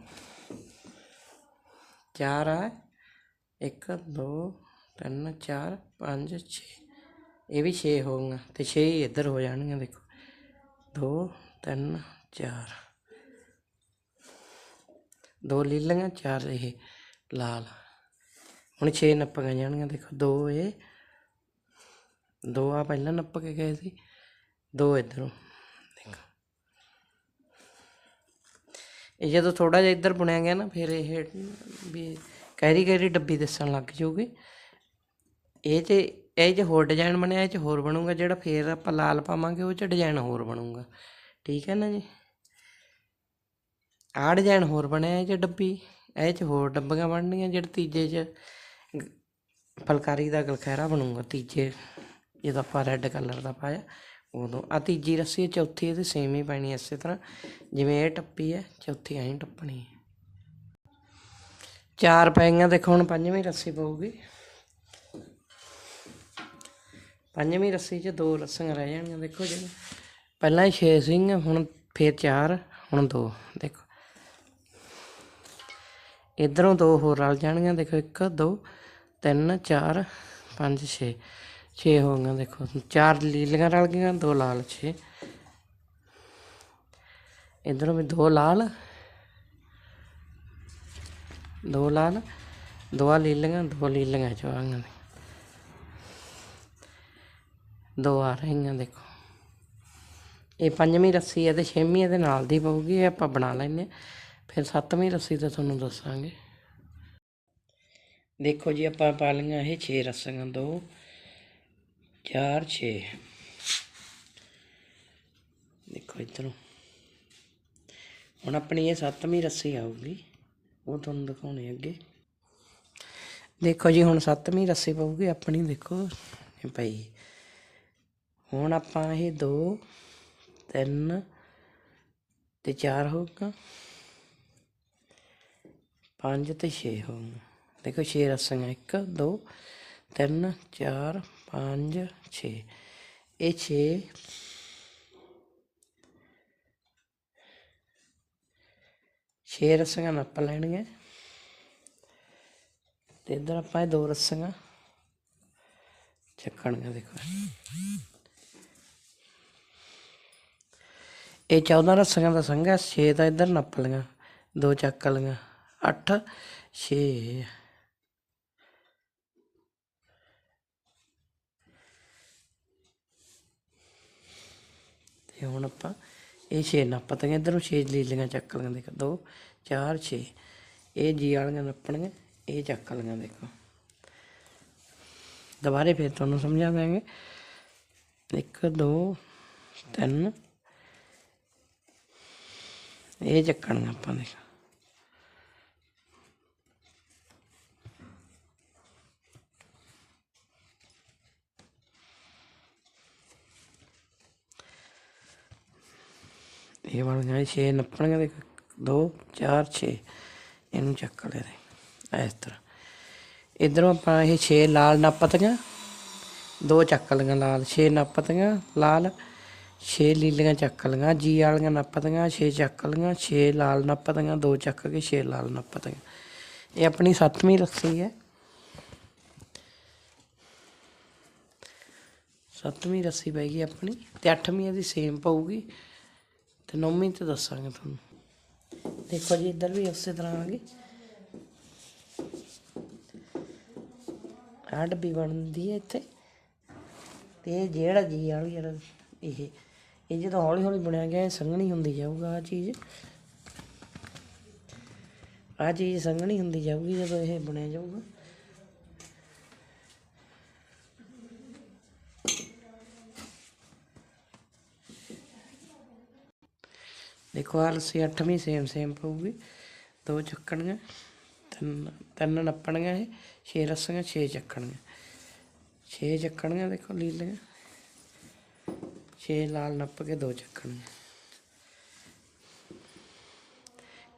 ਚਾਰ ਆ, ਇੱਕ, ਦੋ, ਤਿੰਨ, ਚਾਰ, ਪੰਜ 6 ਇਹ ਵੀ 6 ਹੋਊਗਾ ਤੇ 6 ਹੀ ਇੱਧਰ ਹੋ ਜਾਣਗੀਆਂ, ਦੇਖੋ। 2 3 4 ਦੋ ਲੀਲੀਆਂ, ਚਾਰ ਇਹ ਲਾਲ। ਹੁਣ 6 ਨੱਪੀਆਂ ਜਾਣਗੀਆਂ, ਦੇਖੋ ਦੋ ਇਹ, ਦੋ ਆ ਪਹਿਲਾਂ ਨੱਪ ਕੇ ਗਏ ਸੀ, ਦੋ ਇੱਧਰੋਂ, ਦੇਖੋ। ਇਹ ਜਦੋਂ ਥੋੜਾ ਜਿਹਾ ਇੱਧਰ ਬੁਣਿਆ ਗਿਆ ਨਾ, ਫਿਰ ਇਹ ਵੀ ਕੈਰੀ ਕੈਰੀ ਡੱਬੀ ਦਿਸਣ ਲੱਗ ਜਾਊਗੀ ਇਹ 'ਚ ਇਹ 'ਚ ਹੋਰ ਡਿਜ਼ਾਈਨ ਬਣਿਆ, ਇਹ 'ਚ ਹੋਰ ਬਣੂਗਾ, ਜਿਹੜਾ ਫੇਰ ਆਪਾਂ ਲਾਲ ਪਾਵਾਂਗੇ, ਉਹ 'ਚ ਡਿਜ਼ਾਈਨ ਹੋਰ ਬਣੂਗਾ। ਠੀਕ ਹੈ ਨਾ ਜੀ? ਆਹ ਡਿਜ਼ਾਈਨ ਹੋਰ ਬਣਿਆ, ਇਹ 'ਚ ਡੱਬੀ, ਇਹ 'ਚ ਹੋਰ ਡੱਬੀਆਂ ਬਣਨੀਆਂ, ਜਿਹੜੇ ਤੀਜੇ 'ਚ ਫੁਲਕਾਰੀ ਦਾ ਗਲਖਹਿਰਾ ਬਣੂਗਾ, ਤੀਜੇ ਜਦੋਂ ਆਪਾਂ ਰੈੱਡ ਕਲਰ ਦਾ ਪਾਇਆ, ਉਦੋਂ। ਆ ਤੀਜੀ ਰੱਸੀ ਚੌਥੀ ਇਹਦੇ ਸੇਮ ਹੀ ਪੈਣੀ ਹੈ ਇਸੇ ਤਰ੍ਹਾਂ। ਜਿਵੇਂ ਇਹ ਟੱਪੀ ਹੈ, ਚੌਥੀ ਐਂ ਟੱਪਣੀ ਹੈ। ਚਾਰ ਪੈਗੀਆਂ ਦੇਖੋ ਹੁਣ ਪੰਜਵੀਂ ਰੱਸੀ ਪਊਗੀ। ਪੰਜਵੀਂ ਰੱਸੀ 'ਚ ਦੋ ਰੱਸੀਆਂ ਰਹਿ ਜਾਣਗੀਆਂ ਦੇਖੋ ਜਿਵੇਂ ਪਹਿਲਾਂ ਹੀ 6 ਸੀਗੀਆਂ, ਹੁਣ ਫੇਰ 4 ਹੁਣ 2 ਦੇਖੋ। ਇਧਰੋਂ ਦੋ ਹੋਰ ਰਲ ਜਾਣਗੀਆਂ, ਦੇਖੋ 1 2 3 4 5 6 ਛੇ ਹੋ ਗਈਆਂ, ਦੇਖੋ। ਚਾਰ ਲੀਲੀਆਂ ਰਲ ਗਈਆਂ, ਦੋ ਲਾਲ, ਛੇ। ਇਧਰੋਂ ਵੀ ਦੋ ਲਾਲ ਦੋ ਲਾਲ ਦੋ ਆਹ ਲੀਲੀਆਂ, ਦੋ ਲੀਲੀਆਂ ਚ ਆ ਦੋ ਆ ਰਹੀਆਂ, ਦੇਖੋ। ਇਹ ਪੰਜਵੀਂ ਰੱਸੀ ਹੈ ਤੇ ਛੇਵੀਂ ਇਹਦੇ ਨਾਲ ਦੀ ਪਊਗੀ, ਇਹ ਆਪਾਂ ਬਣਾ ਲੈਨੇ ਹਾਂ। ਫਿਰ ਸੱਤਵੀਂ ਰੱਸੀ ਤਾਂ ਤੁਹਾਨੂੰ ਦੱਸਾਂਗੇ। ਦੇਖੋ ਜੀ, ਆਪਾਂ ਪਾ ਲਈਆਂ ਇਹ 6 ਰੱਸੀਆਂ ਦੋ 4 6 ਦੇਖੋ ਇੱਧਰੋਂ। ਹੁਣ ਆਪਣੀ ਇਹ ਸੱਤਵੀਂ ਰੱਸੀ ਆਊਗੀ। ਉਹ ਤੁਹਾਨੂੰ ਦਿਖਾਉਣੇ ਅੱਗੇ। ਦੇਖੋ ਜੀ, ਹੁਣ ਸੱਤਵੀਂ ਰੱਸੀ ਪਊਗੀ, ਆਪਣੀ ਦੇਖੋ। ਇਹ ਹੁਣ ਆਪਾਂ ਇਹ 2 3 ਤੇ 4 ਹੋਊਗਾ। 5 ਤੇ 6 ਹੋਊਗਾ। ਦੇਖੋ 6 ਰੱਸੀਆਂ 1 2 3 4 5 6 ਇਹ 6 ਛੇ ਰੱਸੀਆਂ ਨੱਪ ਲੈਣੀਆਂ। ਤੇ ਇਧਰ ਆਪਾਂ ਇਹ ਦੋ ਰੱਸੀਆਂ ਚੱਕਣੀਆਂ ਦੇਖੋ। ਇਹ 14 ਰੱਸੀਆਂ ਦਾ ਸੰਘ ਹੈ 6 ਤਾਂ ਇਧਰ ਨੱਪ ਲਈਆਂ, ਦੋ ਚੱਕ ਲਈਆਂ 8 6 ਤੇ ਹੁਣ ਆਪਾਂ, ਇਹ 6 ਨੱਪ ਤੀਆਂ, ਇਧਰੋਂ 6 ਲੀਲੀਆਂ ਚੱਕ ਲਈਆਂ ਦੇਖੋ 2 4 6 ਇਹ ਜੀ ਵਾਲੀਆਂ ਨੱਪਣੀਆਂ, ਇਹ ਚੱਕ ਲਈਆਂ ਦੇਖੋ। ਦੁਬਾਰੇ ਫਿਰ ਤੁਹਾਨੂੰ ਸਮਝਾ ਦਾਂਗੇ 1 2 3 ਇਹ ਚੱਕਣੀਆਂ ਆਪਾਂ ਦੇਖੋ। ਇਹ ਵਾਲੀਆਂ 6 ਨੱਪਣੀਆਂ ਦੇ 2 4 6 ਇਹਨੂੰ ਚੱਕ ਲੈ ਇਸ ਤਰ੍ਹਾਂ। ਇਧਰੋਂ ਆਪਾਂ ਇਹ 6 ਲਾਲ ਨੱਪਤੀਆਂ ਦੋ ਚੱਕ ਲਈਆਂ ਲਾਲ 6 ਨੱਪਤੀਆਂ ਲਾਲ 6 ਲੀਲੀਆਂ ਚੱਕ ਲਈਆਂ, ਜੀ ਵਾਲੀਆਂ ਨੱਪਤੀਆਂ 6 ਚੱਕ ਲਈਆਂ 6 ਲਾਲ ਨੱਪਤੀਆਂ ਦੋ ਚੱਕ ਕੇ 6 ਲਾਲ ਨੱਪਤੀਆਂ ਇਹ ਆਪਣੀ ਸੱਤਵੀਂ ਰੱਸੀ ਹੈ। ਸੱਤਵੀਂ ਰੱਸੀ ਪੈਗੀ ਆਪਣੀ ਤੇ ਅੱਠਵੀਂ ਇਹਦੀ ਸੇਮ ਪਊਗੀ। ਤੇ ਨੌਵੀਂ ਤੇ ਦੱਸਾਂਗੇ ਤੁਹਾਨੂੰ। ਦੇਖੋ ਜੀ, ਇੱਧਰ ਵੀ ਉਸੇ ਤਰ੍ਹਾਂ ਆ ਆਗੇ ਆਹ ਡੱਬੀ ਬਣਦੀ ਹੈ ਇੱਥੇ। ਤੇ ਇਹ ਜਿਹੜਾ ਜੀ ਵਾਲੀ ਜਿਹੜਾ ਇਹ ਇਹ ਜਦੋਂ ਹੌਲੀ ਹੌਲੀ ਬਣਿਆ ਗਿਆ, ਇਹ ਸੰਘਣੀ ਹੁੰਦੀ ਜਾਊਗਾ ਆ ਚੀਜ਼। ਆ ਚੀਜ਼ ਸੰਘਣੀ ਹੁੰਦੀ ਜਾਊਗੀ ਜਦੋਂ ਇਹ ਬਣਿਆ ਜਾਊਗਾ। ਦੇਖੋ ਆ ਲੱਸੀ 8ਵੀਂ ਸੇਮ ਸੇਮ ਪਊਗੀ। ਦੋ ਚੱਕਣੀਆਂ, ਤਿੰਨ ਤਿੰਨ ਨੱਪਣੀਆਂ ਇਹ, ਛੇ ਰੱਸੀਆਂ, ਛੇ ਚੱਕਣੀਆਂ। ਛੇ ਚੱਕਣੀਆਂ ਦੇਖੋ ਲੀਲੀਆਂ। ਛੇ ਲਾਲ ਨੱਪ ਕੇ ਦੋ ਚੱਕਣੀਆਂ।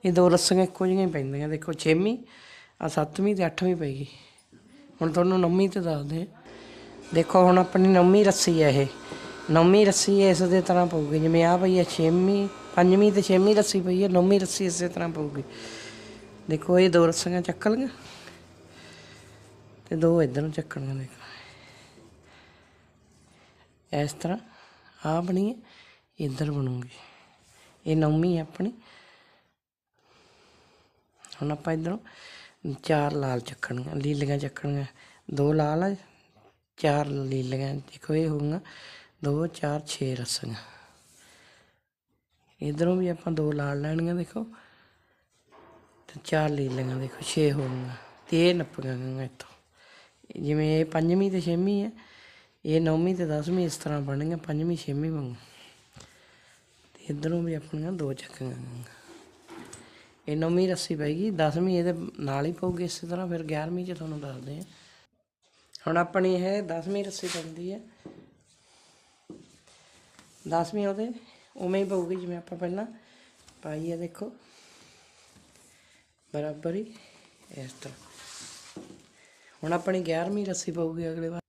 ਇਹ ਦੋ ਰੱਸੀਆਂ ਇੱਕੋ ਜਿਹੀਆਂ ਹੀ ਪੈਂਦੀਆਂ। ਦੇਖੋ ਛੇਵੀਂ ਆ ਸੱਤਵੀਂ ਤੇ ਅੱਠਵੀਂ ਪਏਗੀ ਹੁਣ ਤੁਹਾਨੂੰ ਨੌਵੀਂ ਤੇ ਦੱਸਦੇ ਹਾਂ ਦੇਖੋ ਹੁਣ ਆਪਣੀ ਨੌਵੀਂ ਰੱਸੀ ਹੈ ਇਹ। ਨੌਵੀਂ ਰੱਸੀ ਇਸ ਦੇ ਤਰ੍ਹਾਂ ਪਊਗੀ। ਜਿਵੇਂ ਆ ਪਈ ਹੈ ਛੇਵੀਂ ਪੰਜਵੀਂ ਤੇ ਛੇਵੀਂ ਰੱਸੀ ਪਈ ਹੈ, ਨੌਵੀਂ ਰੱਸੀ ਇਸੇ ਤਰ੍ਹਾਂ ਪਊਗੀ। ਦੇਖੋ, ਇਹ ਦੋ ਰੱਸੀਆਂ ਚੱਕ ਲਈਆਂ ਤੇ ਦੋ ਇਧਰੋਂ ਚੱਕਣੀਆਂ ਦੇਖੋ ਇਸ ਤਰ੍ਹਾਂ ਆ ਬਣੀ ਹੈ, ਇੱਧਰ ਬਣੂਗੀ। ਇਹ ਨੌਵੀਂ ਹੈ ਆਪਣੀ। ਹੁਣ ਆਪਾਂ ਇਧਰੋਂ ਚਾਰ ਲਾਲ ਚੱਕਣੀਆਂ, ਲੀਲੀਆਂ ਚੱਕਣੀਆਂ। ਦੋ ਲਾਲ ਆ, ਚਾਰ ਲੀਲੀਆਂ। ਦੇਖੋ, ਇਹ ਹੋਊਗਾ ਦੋ, ਚਾਰ 6 ਰੱਸੀਆਂ। ਇਧਰੋਂ ਵੀ ਆਪਾਂ ਦੋ ਲਾਲ ਲੈਣੀਆਂ ਦੇਖੋ ਤੇ ਚਾਰ ਲੀਲੀਆਂ ਦੇਖੋ 6 ਹੋਣਗੀਆਂ ਤੇ ਇਹ ਨੱਪੀਆਂ ਗਈਆਂ ਇੱਥੋਂ। ਜਿਵੇਂ ਇਹ ਪੰਜਵੀਂ ਤੇ ਛੇਵੀਂ ਹੈ, ਇਹ ਨੌਵੀਂ ਤੇ ਦਸਵੀਂ ਇਸ ਤਰ੍ਹਾਂ ਬਣਨਗੀਆਂ ਪੰਜਵੀਂ, ਛੇਵੀਂ ਵਾਂਗੂ। ਤੇ ਇਧਰੋਂ ਵੀ ਆਪਣੀਆਂ ਦੋ ਚੱਕੀਆਂ ਗਈਆਂ। ਇਹ ਨੌਵੀਂ ਰੱਸੀ ਪੈਗੀ ਦਸਵੀਂ ਇਹਦੇ ਨਾਲ ਹੀ ਪਊਗੀ ਇਸੇ ਤਰ੍ਹਾਂ, ਫਿਰ 11ਵੀਂ ਚ ਤੁਹਾਨੂੰ ਦੱਸਦੇ ਹਾਂ। ਹੁਣ ਆਪਣੀ ਇਹ 10ਵੀਂ ਰੱਸੀ ਪੈਂਦੀ ਹੈ। 10ਵੀਂ ਉਹਦੇ ਉਵੇਂ ਹੀ ਪਊਗੀ ਜਿਵੇਂ ਆਪਾਂ ਪਹਿਲਾਂ ਪਾਈ ਹੈ ਦੇਖੋ। ਬਰਾਬਰ ਹੀ ਇਸ ਤਰ੍ਹਾਂ। ਹੁਣ ਆਪਣੀ 11ਵੀਂ ਰੱਸੀ ਪਊਗੀ ਅਗਲੇ ਵਾਰ।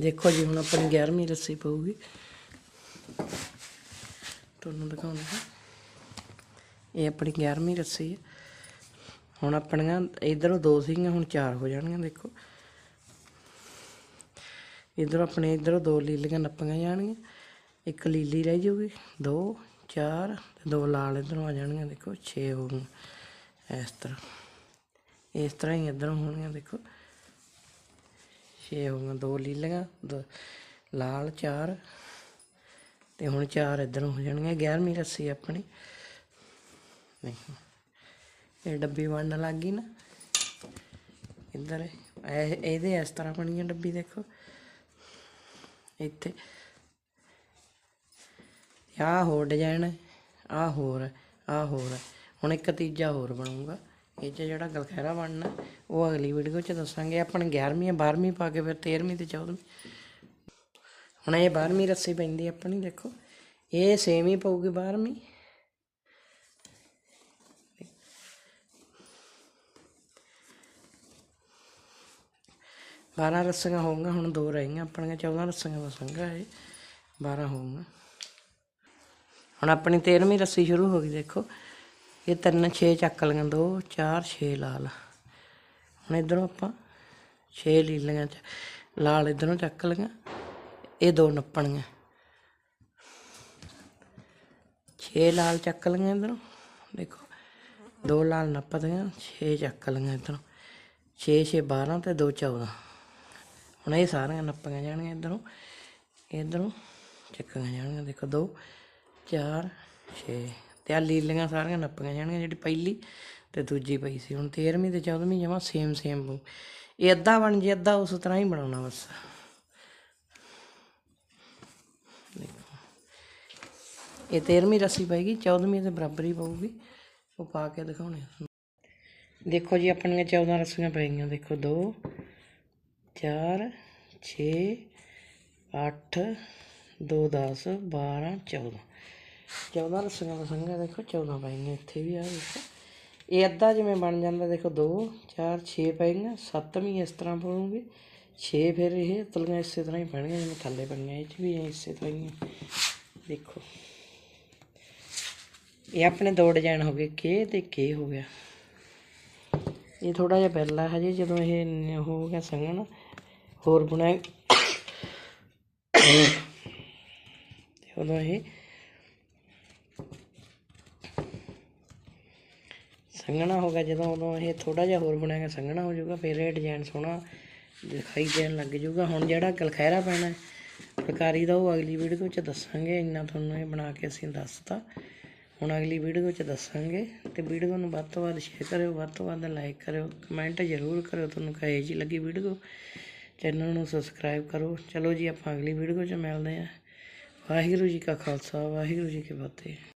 ਦੇਖੋ ਜੀ, ਹੁਣ ਆਪਣੀ 11ਵੀਂ ਰੱਸੀ ਪਊਗੀ। ਤੁਹਾਨੂੰ ਦਿਖਾਉਂਦਾ ਇਹ ਆਪਣੀ 11ਵੀਂ ਰੱਸੀ ਹੈ ਹੁਣ ਆਪਣੀਆਂ ਇਧਰੋਂ ਦੋ ਸੀਗੀਆਂ, ਹੁਣ ਚਾਰ ਹੋ ਜਾਣਗੀਆਂ, ਦੇਖੋ। ਇਧਰ ਆਪਣੇ ਇਧਰੋਂ ਦੋ ਲੀਲੀਆਂ ਨੱਪੀਆਂ ਜਾਣਗੀਆਂ। ਇੱਕ ਲੀਲੀ ਰਹਿ ਜਾਊਗੀ ਦੋ, ਚਾਰ, ਤੇ ਦੋ ਲਾਲ ਇਧਰੋਂ ਆ ਜਾਣਗੀਆਂ, ਦੇਖੋ 6 ਹੋ ਗਈਆਂ ਇਸ ਤਰ੍ਹਾਂ। ਇਸ ਤਰ੍ਹਾਂ ਹੀ ਇਧਰੋਂ ਹੋਣਗੀਆਂ, ਦੇਖੋ। 6 ਹੋ ਗਈਆਂ, ਦੋ ਲੀਲੀਆਂ, ਦੋ ਲਾਲ, ਚਾਰ। ਤੇ ਹੁਣ ਚਾਰ ਇਧਰੋਂ ਹੋ ਜਾਣਗੀਆਂ 11ਵੀਂ ਰੱਸੀ ਆਪਣੀ। ਦੇਖੋ, ਇਹ ਡੱਬੀ ਬਣਨ ਲੱਗ ਗਈ ਨਾ। ਇੱਧਰ ਇਹ, ਇਹਦੇ ਇਸ ਤਰ੍ਹਾਂ ਬਣੀ ਡੱਬੀ, ਦੇਖੋ। ਇੱਥੇ ਆਹ ਹੋਰ ਡਿਜ਼ਾਈਨ ਆਹ ਹੋਰ ਆਹ ਹੋਰ। ਹੁਣ ਇੱਕ ਤੀਜਾ ਹੋਰ ਬਣੂਗਾ। ਇਹ 'ਚ ਜਿਹੜਾ ਗਲਖਹਿਰਾ ਬਣਨਾ, ਉਹ ਅਗਲੀ ਵੀਡੀਓ 'ਚ ਦੱਸਾਂਗੇ। ਆਪਣੇ 11ਵੀਂ 12ਵੀਂ ਪਾ ਕੇ ਫਿਰ 13ਵੀਂ ਤੇ 14ਵੀਂ ਹੁਣ ਇਹ 12ਵੀਂ ਰੱਸੀ ਪੈਂਦੀ ਆਪਣੀ, ਦੇਖੋ। ਇਹ ਸੇਮ ਹੀ ਪਊਗੀ 12ਵੀਂ ਬਾਰਾਂ ਰੱਸੀਆਂ ਹੋਊਗਾ ਹੁਣ ਦੋ ਰਹਿ ਆਪਣੀਆਂ 14 ਰੱਸੀਆਂ ਦਾ ਇਹ। ਹੈ 12 ਹੋਊਗਾ ਹੁਣ ਆਪਣੀ 13ਵੀਂ ਰੱਸੀ ਸ਼ੁਰੂ ਹੋ ਗਈ, ਦੇਖੋ। ਇਹ ਤਿੰਨ 6 ਚੱਕ ਲਈਆਂ, ਦੋ 4 6 ਲਾਲ। ਹੁਣ ਇਧਰੋਂ ਆਪਾਂ 6 ਲੀਲੀਆਂ ਚ ਲਾਲ ਇਧਰੋਂ ਚੱਕ ਲਈਆਂ, ਇਹ ਦੋ ਨੱਪਣੀਆਂ। 6 ਲਾਲ ਚੱਕ ਲਈਆਂ ਇਧਰੋਂ, ਦੇਖੋ। ਦੋ ਲਾਲ ਨੱਪਦੀਆਂ 6 ਚੱਕ ਲਈਆਂ ਇਧਰੋਂ। 6 6 12 ਤੇ 2 14 ਹੁਣ ਇਹ ਸਾਰੀਆਂ ਨੱਪੀਆਂ ਜਾਣਗੀਆਂ ਇਧਰੋਂ। ਇਧਰੋਂ ਚੱਕੀਆਂ ਜਾਣਗੀਆਂ ਦੇਖੋ, ਦੋ। 4 6 ਤੇ ਆ ਲੀਲੀਆਂ ਸਾਰੀਆਂ ਨੱਪੀਆਂ ਜਾਣਗੀਆਂ, ਜਿਹੜੀ ਪਹਿਲੀ ਤੇ ਦੂਜੀ ਪਈ ਸੀ। ਹੁਣ 13ਵੀਂ ਤੇ 14ਵੀਂ ਜਮਾ ਸੇਮ ਸੇਮ ਇਹ ਅੱਧਾ ਬਣ ਜੇ, ਅੱਧਾ ਉਸ ਤਰ੍ਹਾਂ ਹੀ ਬਣਾਉਣਾ ਬਸ। ਇਹ 13ਵੀਂ ਰੱਸੀ ਪਏਗੀ 14ਵੀਂ ਦੇ ਬਰਾਬਰ ਹੀ ਪਊਗੀ। ਉਹ ਪਾ ਕੇ ਦਿਖਾਉਣੇ ਦੇਖੋ ਜੀ, ਆਪਣੀਆਂ 14 ਰੱਸੀਆਂ ਪੈ ਗਈਆਂ ਦੇਖੋ 2 4 6 8 2 10 12 14 14 ਰਸੀਆਂ ਦਾ ਸੰਘਾ ਦੇਖੋ 14 ਪਾਈਆਂ ਇੱਥੇ ਵੀ ਆ, ਦੇਖੋ। ਇਹ ਅੱਧਾ ਜਿਵੇਂ ਬਣ ਜਾਂਦਾ, ਦੇਖੋ 2 4 6 ਪੈ ਗਈਆਂ ਸੱਤਵੀਂ ਇਸ ਤਰ੍ਹਾਂ ਪਊਗੀ 6 ਫਿਰ ਇਹ ਤਲੀਆਂ ਇਸੇ ਤਰ੍ਹਾਂ ਹੀ ਪੈਣਗੀਆਂ ਜਿਵੇਂ ਥੱਲੇ ਪਈਆਂ ਇਹ 'ਚ ਵੀ ਇਸੇ ਤਰ੍ਹਾਂ ਹੀ ਦੇਖੋ। ਇਹ ਆਪਣੇ ਦੋ ਡਿਜ਼ਾਈਨ ਹੋ ਗਏ, ਕੇ ਤੇ ਕੇ ਹੋ ਗਿਆ। ਇਹ ਥੋੜਾ ਜਿਹਾ ਪਹਿਲਾ, ਹਜੇ ਜਦੋਂ ਇਹ ਹੋ ਗਿਆ ਸੰਗਣ ਹੋਰ ਬੁਣਾ ਉਦੋਂ ਇਹ ਸੰਗਣਾ ਹੋਗਾ ਜਦੋਂ ਉਦੋਂ ਇਹ ਥੋੜਾ ਜਿਹਾ ਹੋਰ ਬਣਾਏਗਾ ਸੰਗਣਾ ਹੋ ਜਾਊਗਾ ਫਿਰ ਇਹ ਡਿਜ਼ਾਈਨ ਸੋਹਣਾ ਦਿਖਾਈ ਦੇਣ ਲੱਗ ਜਾਊਗਾ। ਹੁਣ ਜਿਹੜਾ ਗਲਖੈਰਾ ਪੈਣਾ ਹੈ, ਫੁਲਕਾਰੀ ਦਾ ਉਹ ਅਗਲੀ ਵੀਡੀਓ 'ਚ ਦੱਸਾਂਗੇ। ਇੰਨਾ ਤੁਹਾਨੂੰ ਇਹ ਬਣਾ ਕੇ ਅਸੀਂ ਦੱਸਤਾ। ਹੁਣ ਅਗਲੀ ਵੀਡੀਓ 'ਚ ਦੱਸਾਂਗੇ। ਤੇ ਵੀਡੀਓ ਨੂੰ ਵੱਧ ਤੋਂ ਵੱਧ ਸ਼ੇਅਰ ਕਰਿਓ ਵੱਧ ਤੋਂ ਵੱਧ ਲਾਈਕ ਕਰਿਓ ਕਮੈਂਟ ਜ਼ਰੂਰ ਕਰਿਓ। ਤੁਹਾਨੂੰ ਕਹੇ ਜੀ ਲੱਗੀ ਵੀਡੀਓ? ਚੈਨਲ ਨੂੰ ਸਬਸਕ੍ਰਾਈਬ ਕਰੋ। ਚਲੋ ਜੀ ਆਪਾਂ ਅਗਲੀ ਵੀਡੀਓ 'ਚ ਮਿਲਦੇ ਹਾਂ। ਵਾਹਿਗੁਰੂ ਜੀ ਕਾ ਖਾਲਸਾ ਵਾਹਿਗੁਰੂ ਜੀ ਕੀ ਫਤਿਹ।